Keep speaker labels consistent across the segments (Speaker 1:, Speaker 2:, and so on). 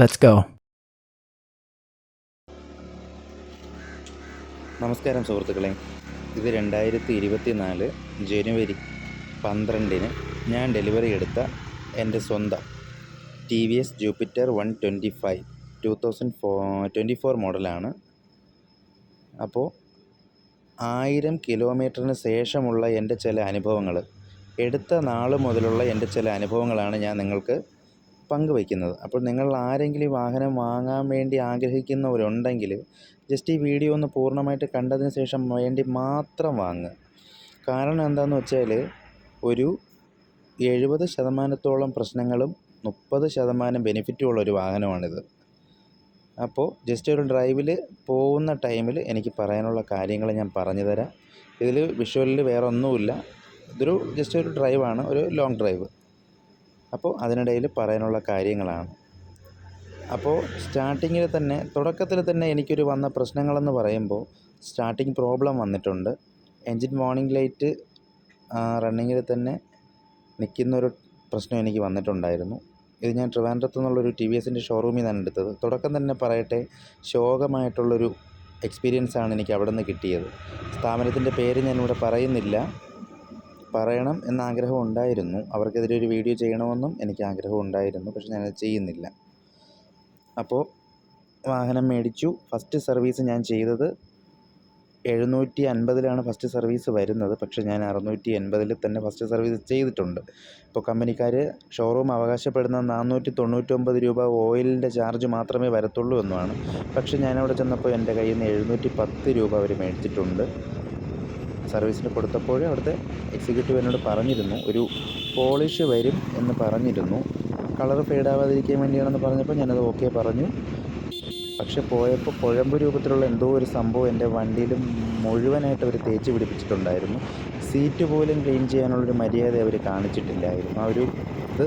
Speaker 1: Let's go
Speaker 2: നമസ്കാരം സുഹൃത്തുക്കളെ. ഇത് രണ്ടായിരത്തി ഇരുപത്തി നാല് ജനുവരി പന്ത്രണ്ടിന് ഞാൻ ഡെലിവറി എടുത്ത എന്റെ സ്വന്തം T V S Jupiter one twenty five two thousand four twenty four മോഡലാണ്. അപ്പോൾ ആയിരം കിലോമീറ്ററിന് ശേഷമുള്ള എന്റെ ചില അനുഭവങ്ങൾ എടുത്ത നാൾ മുതലുള്ള എന്റെ ചില അനുഭവങ്ങളാണ് ഞാൻ നിങ്ങൾക്ക് പങ്കുവയ്ക്കുന്നത് അപ്പോൾ നിങ്ങൾ ആരെങ്കിലും ഈ വാഹനം വാങ്ങാൻ വേണ്ടി ആഗ്രഹിക്കുന്നവരുണ്ടെങ്കിൽ ജസ്റ്റ് ഈ വീഡിയോ ഒന്ന് പൂർണമായിട്ട് കണ്ടതിന് ശേഷം വേണ്ടി മാത്രം വാങ്ങുക. കാരണം എന്താണെന്ന് വെച്ചാൽ ഒരു എഴുപത് ശതമാനത്തോളം പ്രശ്നങ്ങളും മുപ്പത് ശതമാനം ബെനിഫിറ്റും ഉള്ള ഒരു വാഹനമാണിത്. അപ്പോൾ ജസ്റ്റ് ഒരു ഡ്രൈവിൽ പോകുന്ന ടൈമിൽ എനിക്ക് പറയാനുള്ള കാര്യങ്ങൾ ഞാൻ പറഞ്ഞു തരാം. ഇതിൽ വിഷ്വലിൽ വേറെ ഒന്നുമില്ല ഇതൊരു ജസ്റ്റ് ഒരു ഡ്രൈവാണ് ഒരു ലോങ് ഡ്രൈവ്. അപ്പോൾ അതിനിടയിൽ പറയാനുള്ള കാര്യങ്ങളാണ്. അപ്പോൾ സ്റ്റാർട്ടിങ്ങിൽ തന്നെ തുടക്കത്തിൽ തന്നെ എനിക്കൊരു വന്ന പ്രശ്നങ്ങളെന്ന് പറയുമ്പോൾ സ്റ്റാർട്ടിങ് പ്രോബ്ലം വന്നിട്ടുണ്ട്. എൻജിൻ വാർണിംഗ് ലൈറ്റ് റണ്ണിങ്ങിൽ തന്നെ നിൽക്കുന്നൊരു പ്രശ്നം എനിക്ക് വന്നിട്ടുണ്ടായിരുന്നു. ഇത് ഞാൻ ട്രിവാൻഡ്രത്ത് നിന്നുള്ളൊരു ടി വി എസിന്റെ ഷോറൂമിൽ നിന്നാണ് എടുത്തത്. തുടക്കം തന്നെ പറയട്ടെ ശോകമായിട്ടുള്ളൊരു എക്സ്പീരിയൻസാണ് എനിക്ക് അവിടെ നിന്ന് കിട്ടിയത്. സ്ഥാപനത്തിന്റെ പേര് ഞാനിവിടെ പറയുന്നില്ല. പറയണം എന്ന ആഗ്രഹം ഉണ്ടായിരുന്നു അവർക്കെതിരെ ഒരു വീഡിയോ ചെയ്യണമെന്നും എനിക്ക് ആഗ്രഹം ഉണ്ടായിരുന്നു പക്ഷെ ഞാനത് ചെയ്യുന്നില്ല. അപ്പോൾ വാഹനം മേടിച്ചു. ഫസ്റ്റ് സർവീസ് ഞാൻ ചെയ്തത് എഴുന്നൂറ്റി അൻപതിലാണ് ഫസ്റ്റ് സർവീസ് വരുന്നത്. പക്ഷേ ഞാൻ അറുന്നൂറ്റി എൺപതിൽ തന്നെ ഫസ്റ്റ് സർവീസ് ചെയ്തിട്ടുണ്ട്. ഇപ്പോൾ കമ്പനിക്കാർ ഷോറൂം അവകാശപ്പെടുന്ന നാനൂറ്റി തൊണ്ണൂറ്റൊമ്പത് രൂപ ഓയിലിന്റെ ചാർജ് മാത്രമേ വരത്തുള്ളൂ എന്നുമാണ് പക്ഷേ ഞാനവിടെ ചെന്നപ്പോൾ എന്റെ കയ്യിൽ നിന്ന് എഴുന്നൂറ്റി പത്ത് രൂപ അവർ മേടിച്ചിട്ടുണ്ട്. സർവീസിന് കൊടുത്തപ്പോൾ അവിടുത്തെ എക്സിക്യൂട്ടീവ് എന്നോട് പറഞ്ഞിരുന്നു. ഒരു പോളിഷ് വരും എന്ന് പറഞ്ഞിരുന്നു. കളർ ഫെയ്ഡാവാതിരിക്കാൻ വേണ്ടിയാണെന്ന് പറഞ്ഞപ്പോൾ ഞാനത് ഓക്കെ പറഞ്ഞു. പക്ഷെ പോയപ്പോൾ കുഴമ്പ് രൂപത്തിലുള്ള എന്തോ ഒരു സംഭവം എന്റെ വണ്ടിയിൽ മുഴുവനായിട്ട് അവർ തേച്ച് പിടിപ്പിച്ചിട്ടുണ്ടായിരുന്നു. സീറ്റ് പോലും ക്ലീൻ ചെയ്യാനുള്ളൊരു മര്യാദ അവർ കാണിച്ചിട്ടില്ലായിരുന്നു. ആ ഒരു ഇത്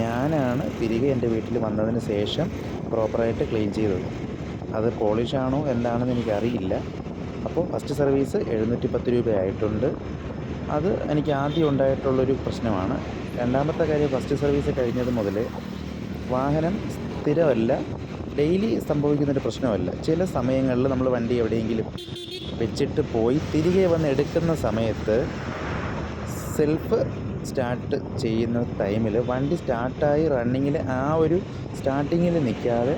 Speaker 2: ഞാനാണ് തിരികെ എന്റെ വീട്ടിൽ വന്നതിന് ശേഷം പ്രോപ്പറായിട്ട് ക്ലീൻ ചെയ്തത്. അത് പോളിഷാണോ എന്താണെന്ന് എനിക്കറിയില്ല. അപ്പോൾ ഫസ്റ്റ് സർവീസ് എഴുന്നൂറ്റി പത്ത് രൂപയായിട്ടുണ്ട്. അത് എനിക്ക് ആദ്യം ഉണ്ടായിട്ടുള്ളൊരു പ്രശ്നമാണ്. രണ്ടാമത്തെ കാര്യം ഫസ്റ്റ് സർവീസ് കഴിഞ്ഞത് മുതൽ വാഹനം സ്ഥിരമല്ല ഡെയിലി സംഭവിക്കുന്നൊരു പ്രശ്നമല്ല. ചില സമയങ്ങളിൽ നമ്മൾ വണ്ടി എവിടെയെങ്കിലും വെച്ചിട്ട് പോയി തിരികെ വന്ന് എടുക്കുന്ന സമയത്ത് സെൽഫ് സ്റ്റാർട്ട് ചെയ്യുന്ന ടൈമിൽ വണ്ടി സ്റ്റാർട്ടായി റണ്ണിങ്ങിൽ ആ ഒരു സ്റ്റാർട്ടിങ്ങിൽ നിൽക്കാതെ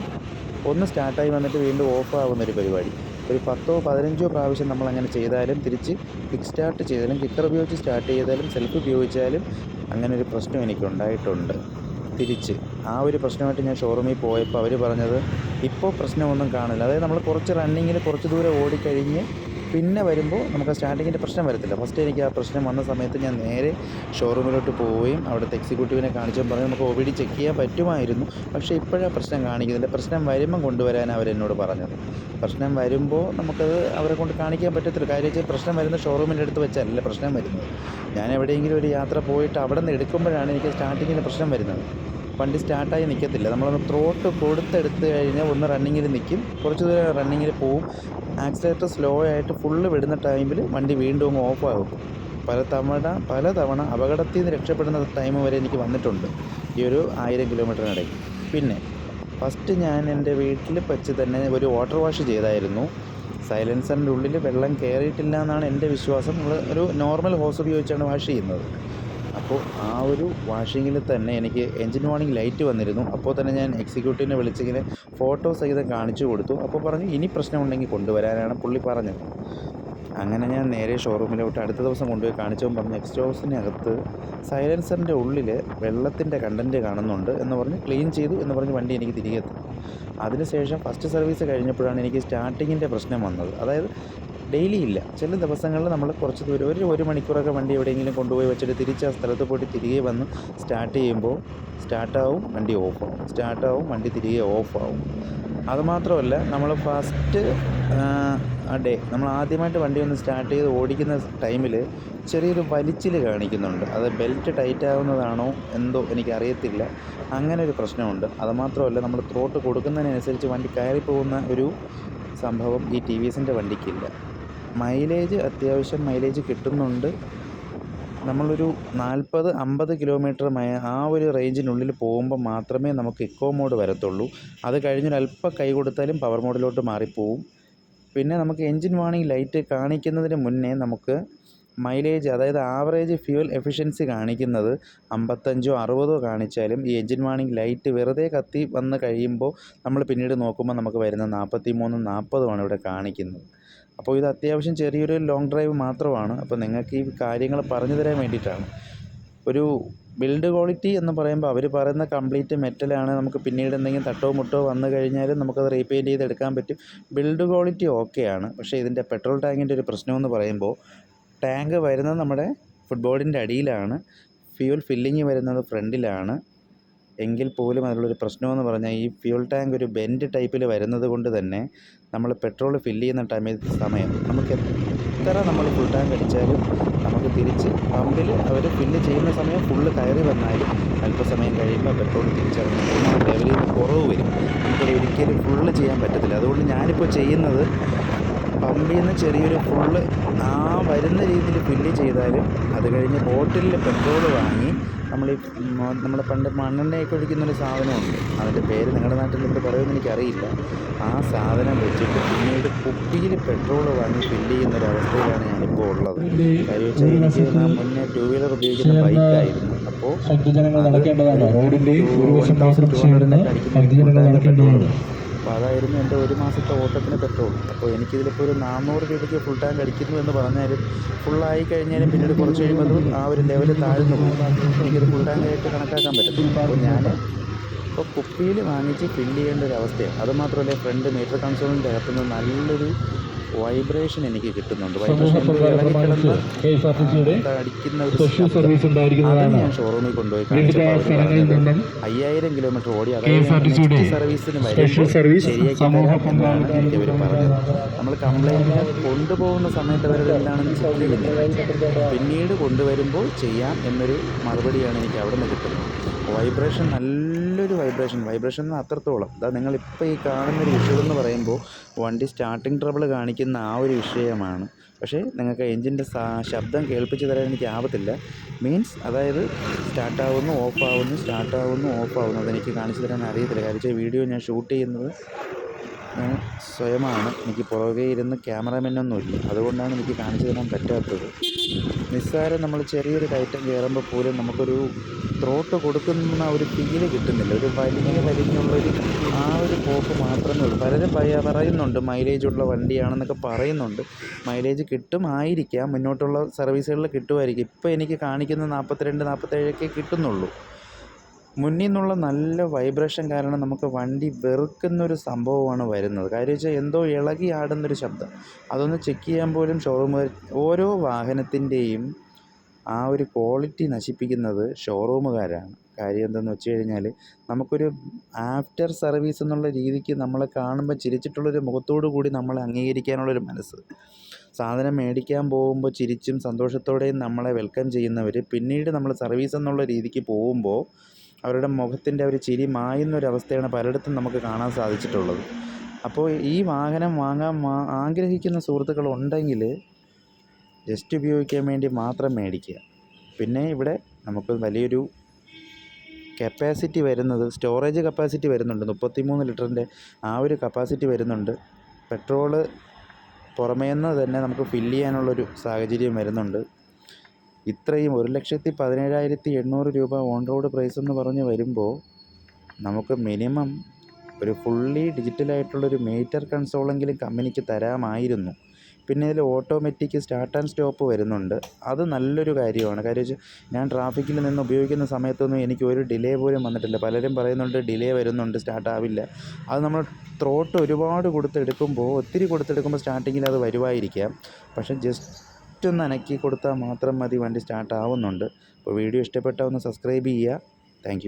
Speaker 2: ഒന്ന് സ്റ്റാർട്ടായി വന്നിട്ട് വീണ്ടും ഓഫ് ആവുന്നൊരു പരിപാടി. ഒരു പത്തോ പതിനഞ്ചോ പ്രാവശ്യം നമ്മൾ അങ്ങനെ ചെയ്താലും തിരിച്ച് കിക്ക് സ്റ്റാർട്ട് ചെയ്താലും കിക്കർ ഉപയോഗിച്ച് സ്റ്റാർട്ട് ചെയ്താലും സെൽഫ് ഉപയോഗിച്ചാലും അങ്ങനെ ഒരു പ്രശ്നം എനിക്കുണ്ടായിട്ടുണ്ട്. തിരിച്ച് ആ ഒരു പ്രശ്നമായിട്ട് ഞാൻ ഷോറൂമിൽ പോയപ്പോൾ അവർ പറഞ്ഞത് ഇപ്പോൾ പ്രശ്നമൊന്നും കാണില്ല. അതായത് നമ്മൾ കുറച്ച് റണ്ണിങ്ങിൽ കുറച്ച് ദൂരം ഓടിക്കഴിഞ്ഞ് പിന്നെ വരുമ്പോൾ നമുക്ക് സ്റ്റാർട്ടിങ്ങിന്റെ പ്രശ്നം വരത്തില്ല. ഫസ്റ്റ് എനിക്ക് ആ പ്രശ്നം വന്ന സമയത്ത് ഞാൻ നേരെ ഷോറൂമിലോട്ട് പോവുകയും അവിടുത്തെ എക്സിക്യൂട്ടീവിനെ കാണിച്ചും പറഞ്ഞു നമുക്ക് ഒ ബി ഡി ചെക്ക് ചെയ്യാൻ പറ്റുമായിരുന്നു. പക്ഷേ ഇപ്പോഴാണ് പ്രശ്നം കാണിക്കുന്നില്ല. പ്രശ്നം വരുമ്പം കൊണ്ടുവരാൻ അവരെന്നോട് പറഞ്ഞത്. പ്രശ്നം വരുമ്പോൾ നമുക്കത് അവരെ കൊണ്ട് കാണിക്കാൻ പറ്റത്തില്ല. കാര്യം വെച്ചാൽ പ്രശ്നം വരുന്ന ഷോറൂമിന്റെ അടുത്ത് വെച്ചല്ല പ്രശ്നം വരുന്നത്. ഞാൻ എവിടെയെങ്കിലും ഒരു യാത്ര പോയിട്ട് അവിടെ നിന്ന് എടുക്കുമ്പോഴാണ് എനിക്ക് സ്റ്റാർട്ടിങ്ങിന്റെ പ്രശ്നം വരുന്നത്. വണ്ടി സ്റ്റാർട്ടായി നിൽക്കത്തില്ല. നമ്മളൊന്ന് ത്രോട്ട് കൊടുത്തെടുത്ത് കഴിഞ്ഞാൽ ഒന്ന് റണ്ണിങ്ങിൽ നിൽക്കും കുറച്ച് ദൂരം റണ്ണിങ്ങിൽ പോവും. ആക്സിലേറ്റർ സ്ലോ ആയിട്ട് ഫുള്ള് വിടുന്ന ടൈമിൽ വണ്ടി വീണ്ടും അങ്ങ് ഓഫാകും പല തവണ പല തവണ അപകടത്തിൽ നിന്ന് രക്ഷപ്പെടുന്ന ടൈം വരെ എനിക്ക് വന്നിട്ടുണ്ട്. ഈ ഒരു ആയിരം കിലോമീറ്ററിനിടയിൽ പിന്നെ ഫസ്റ്റ് ഞാൻ എന്റെ വീട്ടിൽ വെച്ച് തന്നെ ഒരു വാട്ടർ വാഷ് ചെയ്തായിരുന്നു. സൈലൻസറിന്റെ ഉള്ളിൽ വെള്ളം കയറിയിട്ടില്ല എന്നാണ് എന്റെ വിശ്വാസം. നമ്മൾ ഒരു നോർമൽ ഹോസ് ഉപയോഗിച്ചാണ് വാഷ് ചെയ്യുന്നത്. അപ്പോൾ ആ ഒരു വാഷിങ്ങിൽ തന്നെ എനിക്ക് എൻജിൻ വാണിങ് ലൈറ്റ് വന്നിരുന്നു. അപ്പോൾ തന്നെ ഞാൻ എക്സിക്യൂട്ടീവിനെ വിളിച്ചിങ്ങനെ ഫോട്ടോ സഹിതം കാണിച്ചു കൊടുത്തു. അപ്പോൾ പറഞ്ഞു ഇനി പ്രശ്നമുണ്ടെങ്കിൽ കൊണ്ടുവരാനാണ് പുള്ളി പറഞ്ഞത്. അങ്ങനെ ഞാൻ നേരെ ഷോറൂമിലോട്ട് അടുത്ത ദിവസം കൊണ്ടുപോയി കാണിച്ചപ്പോൾ പറഞ്ഞു എക്സ്റ്റോസിനകത്ത് സൈലൻസറിന്റെ ഉള്ളിൽ വെള്ളത്തിന്റെ കണ്ടന്റ് കാണുന്നുണ്ട് എന്ന് പറഞ്ഞ് ക്ലീൻ ചെയ്തു എന്ന് പറഞ്ഞ് വണ്ടി എനിക്ക് തിരികെ എത്തി. അതിനുശേഷം ഫസ്റ്റ് സർവീസ് കഴിഞ്ഞപ്പോഴാണ് എനിക്ക് സ്റ്റാർട്ടിങ്ങിന്റെ പ്രശ്നം വന്നത്. അതായത് ഡെയിലി ഇല്ല ചില ദിവസങ്ങളിൽ നമ്മൾ കുറച്ച് ദൂരം ഒരു ഒരു മണിക്കൂറൊക്കെ വണ്ടി എവിടെയെങ്കിലും കൊണ്ടുപോയി വെച്ചിട്ട് തിരിച്ച് ആ സ്ഥലത്ത് പോയിട്ട് തിരികെ വന്ന് സ്റ്റാർട്ട് ചെയ്യുമ്പോൾ സ്റ്റാർട്ടാവും വണ്ടി ഓഫാവും സ്റ്റാർട്ടാവും വണ്ടി തിരികെ ഓഫാവും അതുമാത്രമല്ല നമ്മൾ ഫസ്റ്റ് ഡേ നമ്മൾ ആദ്യമായിട്ട് വണ്ടി ഒന്ന് സ്റ്റാർട്ട് ചെയ്ത് ഓടിക്കുന്ന ടൈമിൽ ചെറിയൊരു വലിച്ചിൽ കാണിക്കുന്നുണ്ട്. അത് ബെൽറ്റ് ടൈറ്റ് ആവുന്നതാണോ എന്തോ എനിക്കറിയത്തില്ല. അങ്ങനെ ഒരു പ്രശ്നമുണ്ട്. അതുമാത്രമല്ല നമ്മൾ ത്രോട്ട് കൊടുക്കുന്നതിനനുസരിച്ച് വണ്ടി കയറി പോകുന്ന ഒരു സംഭവം ഈ ടി വി എസിന്റെ വണ്ടിക്കില്ല. മൈലേജ് അത്യാവശ്യം മൈലേജ് കിട്ടുന്നുണ്ട്. നമ്മളൊരു നാൽപ്പത് അമ്പത് കിലോമീറ്റർ ആ ഒരു റേഞ്ചിനുള്ളിൽ പോകുമ്പോൾ മാത്രമേ നമുക്ക് ഇക്കോ മോഡ് വരത്തുള്ളൂ. അത് കഴിഞ്ഞൊരു അല്പം കൈ കൊടുത്താലും പവർ മോഡിലോട്ട് മാറിപ്പോവും. പിന്നെ നമുക്ക് എൻജിൻ വാണിംഗ് ലൈറ്റ് കാണിക്കുന്നതിന് മുന്നേ നമുക്ക് മൈലേജ് അതായത് ആവറേജ് ഫ്യൂൽ എഫിഷ്യൻസി കാണിക്കുന്നത് അമ്പത്തഞ്ചോ അറുപതോ കാണിച്ചാലും ഈ എഞ്ചിൻ വാണിംഗ് ലൈറ്റ് വെറുതെ കത്തി വന്ന് കഴിയുമ്പോൾ നമ്മൾ പിന്നീട് നോക്കുമ്പോൾ നമുക്ക് വരുന്ന നാൽപ്പത്തി മൂന്നും നാൽപ്പതുമാണ് ഇവിടെ കാണിക്കുന്നത്. അപ്പോൾ ഇത് അത്യാവശ്യം ചെറിയൊരു ലോങ് ഡ്രൈവ് മാത്രമാണ്. അപ്പോൾ നിങ്ങൾക്ക് ഈ കാര്യങ്ങൾ പറഞ്ഞു തരാൻ വേണ്ടിയിട്ടാണ്. ഒരു ബിൽഡ് ക്വാളിറ്റി എന്ന് പറയുമ്പോൾ അവർ പറയുന്ന കംപ്ലീറ്റ് മെറ്റലാണ് നമുക്ക് പിന്നീട് എന്തെങ്കിലും തട്ടോ മുട്ടോ വന്നു കഴിഞ്ഞാലും നമുക്കത് റീപെയിന്റ് ചെയ്ത് എടുക്കാൻ പറ്റും ബിൽഡ് ക്വാളിറ്റി ഓക്കെയാണ് പക്ഷേ ഇതിന്റെ പെട്രോൾ ടാങ്കിന്റെ ഒരു പ്രശ്നമെന്ന് പറയുമ്പോൾ ടാങ്ക് വരുന്നത് നമ്മുടെ ഫുട്ബോളിന്റെ അടിയിലാണ്. ഫ്യൂൽ ഫില്ലിങ് വരുന്നത് ഫ്രണ്ടിലാണ്. എങ്കിൽ പോലും അതിലുള്ളൊരു പ്രശ്നമെന്ന് പറഞ്ഞാൽ ഈ ഫ്യൂൽ ടാങ്ക് ഒരു ബെൻഡ് ടൈപ്പിൽ വരുന്നത് കൊണ്ട് തന്നെ നമ്മൾ പെട്രോൾ ഫില്ല് ചെയ്യുന്ന ടൈമിൽ സമയം നമുക്ക് എത്ര നമ്മൾ ഫുൾ ടാങ്ക് അടിച്ചാലും നമുക്ക് തിരിച്ച് പമ്പിൽ അവർ ഫില്ല് ചെയ്യുന്ന സമയം ഫുള്ള് കയറി വന്നാലും അല്പസമയം കഴിയുമ്പോൾ പെട്രോൾ തിരിച്ചറിഞ്ഞ് ലെവലിൽ കുറവ് വരും. നമുക്കത് ഒരിക്കലും ഫുള്ള് ചെയ്യാൻ പറ്റത്തില്ല. അതുകൊണ്ട് ഞാനിപ്പോൾ ചെയ്യുന്നത് പമ്പിൽ നിന്ന് ചെറിയൊരു ഫുള്ള് ആ വരുന്ന രീതിയിൽ ഫില്ല് ചെയ്താലും അത് കഴിഞ്ഞ് ബോട്ടിലിൽ പെട്രോൾ വാങ്ങി നമ്മൾ ഈ നമ്മുടെ പണ്ട് മണ്ണെണ്ണയൊക്കെ ഒഴിക്കുന്നൊരു സാധനമുണ്ട്. അതിന്റെ പേര് നിങ്ങളുടെ നാട്ടിൽ ഇവിടെ പറയുമെന്ന് എനിക്കറിയില്ല. ആ സാധനം വെച്ചിട്ട് പിന്നീട് കുപ്പിയിൽ പെട്രോൾ വാങ്ങി ഫില്ല് ചെയ്യുന്ന ഒരു അവസ്ഥയിലാണ് ഞാനിപ്പോൾ ഉള്ളത്. കാര്യം വെച്ചാൽ എനിക്ക് ഞാൻ മുന്നേ ടൂ വീലർ ഉപയോഗിക്കുന്ന ബൈക്കായിരുന്നു അപ്പോൾ ടു അപ്പോൾ അതായിരുന്നു എന്റെ ഒരു മാസത്തെ ഓട്ടത്തിന് പെട്രോൾ. അപ്പോൾ എനിക്കിതിലിപ്പോൾ ഒരു നാനൂറ് രൂപയ്ക്ക് ഫുൾ ടാങ്ക് അടിക്കുന്നു എന്ന് പറഞ്ഞാലും ഫുള്ളായി കഴിഞ്ഞാലും പിന്നീട് കുറച്ച് കഴിയുമ്പോൾ ആ ഒരു ലെവൽ താഴ്ന്നു എനിക്കത് ഫുൾ ടാങ്ക് ആയിട്ട് കണക്കാക്കാൻ പറ്റും അപ്പോൾ ഞാൻ ഇപ്പോൾ കുപ്പിയിൽ വാങ്ങിച്ച് ഫില്ല് ചെയ്യേണ്ട ഒരു അവസ്ഥയാണ്. അതുമാത്രമല്ല ഫ്രണ്ട് മീറ്റർ കൺസോളിന്റെ അകത്തുനിന്ന് നല്ലൊരു വൈബ്രേഷൻ എനിക്ക് കിട്ടുന്നുണ്ട്. വൈബ്രേഷൻ അടിക്കുന്ന ഒരു ഞാൻ ഷോറൂമിൽ കൊണ്ടുപോയി അയ്യായിരം കിലോമീറ്റർ ഓടി
Speaker 1: യുടെ
Speaker 2: സർവീസിന്
Speaker 1: സർവീസ്
Speaker 2: ശരിയാക്കി എനിക്ക് അവർ പറഞ്ഞത്. നമ്മൾ കംപ്ലൈന്റ് കൊണ്ടുപോകുന്ന സമയത്ത് അവരുടെ എന്താണെന്ന് ചെക്ക് പിന്നീട് കൊണ്ടുവരുമ്പോൾ ചെയ്യാം എന്നൊരു മറുപടിയാണ് എനിക്ക് അവിടെ നിന്ന് കിട്ടുന്നത്. വൈബ്രേഷൻ നല്ലൊരു വൈബ്രേഷൻ വൈബ്രേഷൻ എന്ന് അത്രത്തോളം. അതാ നിങ്ങളിപ്പോൾ ഈ കാണുന്ന ഒരു വിഷയം എന്ന് പറയുമ്പോൾ വണ്ടി സ്റ്റാർട്ടിങ് ട്രബിൾ കാണിക്കുന്ന ആ ഒരു വിഷയമാണ്. പക്ഷേ നിങ്ങൾക്ക് എൻജിന്റെ ശബ്ദം കേൾപ്പിച്ച് തരാൻ എനിക്ക് ആവത്തില്ല മീൻസ് അതായത് സ്റ്റാർട്ടാവുന്നു ഓഫാവുന്നു സ്റ്റാർട്ടാവുന്നു ഓഫാവുന്നു അതെനിക്ക് കാണിച്ചു തരാൻ അറിയത്തില്ല. കാര്യം വീഡിയോ ഞാൻ ഷൂട്ട് ചെയ്യുന്നത് സ്വയമാണ്. എനിക്ക് പുറകെ ഇരുന്ന് ക്യാമറാമാനൊന്നുമില്ല. അതുകൊണ്ടാണ് എനിക്ക് കാണിച്ചു തരാൻ പറ്റാത്തത്. നിസ്സാരം നമ്മൾ ചെറിയൊരു കയറ്റം കയറുമ്പോൾ പോലും നമുക്കൊരു ത്രോട്ട് കൊടുക്കുന്ന ഒരു ഫീൽ കിട്ടുന്നില്ല. ഒരു വലിയ വലിഞ്ഞുള്ളൊരു ആ ഒരു പോക്ക് മാത്രമേ ഉള്ളൂ. പലരും പറയുന്നുണ്ട് മൈലേജ് ഉള്ള വണ്ടിയാണെന്നൊക്കെ പറയുന്നുണ്ട്. മൈലേജ് കിട്ടും ആയിരിക്കാം മുന്നോട്ടുള്ള സർവീസുകളിൽ കിട്ടുമായിരിക്കും. ഇപ്പോൾ എനിക്ക് കാണിക്കുന്ന നാൽപ്പത്തിരണ്ട് നാൽപ്പത്തേഴൊക്കെ കിട്ടുന്നുള്ളൂ. മുന്നിൽ നിന്നുള്ള നല്ല വൈബ്രേഷൻ കാരണം നമുക്ക് വണ്ടി വെറുക്കുന്നൊരു സംഭവമാണ് വരുന്നത്. കാര്യം വെച്ചാൽ എന്തോ ഇളകി ആടുന്നൊരു ശബ്ദം. അതൊന്ന് ചെക്ക് ചെയ്യാൻ പോലും ഷോറൂമുകാർ ഓരോ വാഹനത്തിന്റെയും ആ ഒരു ക്വാളിറ്റി നശിപ്പിക്കുന്നത് ഷോറൂമുകാരാണ് കാര്യം എന്തെന്ന് വെച്ച് കഴിഞ്ഞാൽ നമുക്കൊരു ആഫ്റ്റർ സർവീസ് എന്നുള്ള രീതിക്ക് നമ്മളെ കാണുമ്പോൾ ചിരിച്ചിട്ടുള്ളൊരു മുഖത്തോടു കൂടി നമ്മളെ അംഗീകരിക്കാനുള്ളൊരു മനസ്സ്. സാധനം മേടിക്കാൻ പോകുമ്പോൾ ചിരിച്ചും സന്തോഷത്തോടെയും നമ്മളെ വെൽക്കം ചെയ്യുന്നവർ പിന്നീട് നമ്മൾ സർവീസ് എന്നുള്ള രീതിക്ക് പോകുമ്പോൾ അവരുടെ മുഖത്തിന്റെ ഒരു ചിരി മായുന്ന ഒരു അവസ്ഥയാണ് പലയിടത്തും നമുക്ക് കാണാൻ സാധിച്ചിട്ടുള്ളത്. അപ്പോൾ ഈ വാഹനം വാങ്ങാൻ ആഗ്രഹിക്കുന്ന സുഹൃത്തുക്കൾ ഉണ്ടെങ്കിൽ ജസ്റ്റ് ഉപയോഗിക്കാൻ വേണ്ടി മാത്രം മേടിക്കുക. പിന്നെ ഇവിടെ നമുക്ക് വലിയൊരു കപ്പാസിറ്റി വരുന്നത് സ്റ്റോറേജ് കപ്പാസിറ്റി വരുന്നുണ്ട്. മുപ്പത്തിമൂന്ന് ലിറ്ററിന്റെ ആ ഒരു കപ്പാസിറ്റി വരുന്നുണ്ട്. പെട്രോൾ പുറമേ നിന്ന് തന്നെ നമുക്ക് ഫില്ല് ചെയ്യാനുള്ളൊരു സാഹചര്യം വരുന്നുണ്ട്. ഇത്രയും ഒരു ലക്ഷത്തി പതിനേഴായിരത്തി എണ്ണൂറ് രൂപ ഓൺ റോഡ് പ്രൈസ് എന്ന് പറഞ്ഞ് വരുമ്പോൾ നമുക്ക് മിനിമം ഒരു ഫുള്ളി ഡിജിറ്റലായിട്ടുള്ളൊരു മീറ്റർ കൺസോളെങ്കിലും കമ്പനിക്ക് തരാമായിരുന്നു. പിന്നെ ഇതിൽ ഓട്ടോമാറ്റിക് സ്റ്റാർട്ട് ആൻഡ് സ്റ്റോപ്പ് വരുന്നുണ്ട്. അത് നല്ലൊരു കാര്യമാണ്. കാര്യം വെച്ചാൽ ഞാൻ ട്രാഫിക്കിൽ നിന്ന് ഉപയോഗിക്കുന്ന സമയത്തൊന്നും എനിക്ക് ഒരു ഡിലേ പോലും വന്നിട്ടില്ല. പലരും പറയുന്നുണ്ട് ഡിലേ വരുന്നുണ്ട് സ്റ്റാർട്ട് ആവില്ല. അത് നമ്മൾ ത്രോട്ട് ഒരുപാട് കൊടുത്തെടുക്കുമ്പോൾ ഒത്തിരി കൊടുത്തെടുക്കുമ്പോൾ സ്റ്റാർട്ടിങ്ങിൽ അത് വരുമായിരിക്കാം പക്ഷേ ജസ്റ്റ് ഒന്ന് അനക്കി കൊടുത്താൽ മാത്രം മതി വണ്ടി സ്റ്റാർട്ട് ആവുന്നുണ്ട് അപ്പോൾ വീഡിയോ ഇഷ്ടപ്പെട്ടാൽ ഒന്ന് സബ്സ്ക്രൈബ് ചെയ്യുക. താങ്ക്